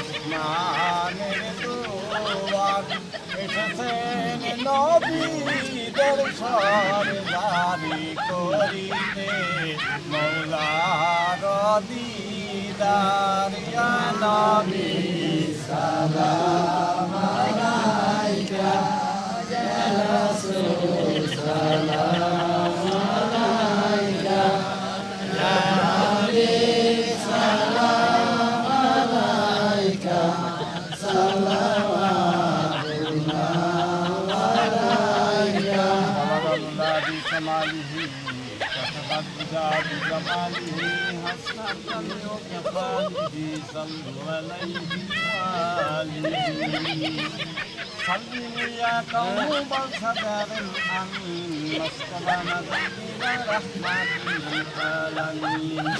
আসমানের দুয়ার এসেছেন নবীদের সরদারি করিতে মৌলার দিদার ইয়া নবী সালাম بكماله كشف الهدى بجماله حسنت وكفاله صلوا عليه وآله صلوا يا قوم الصدر الأمين مصطفى نبينا رحمة للعالمين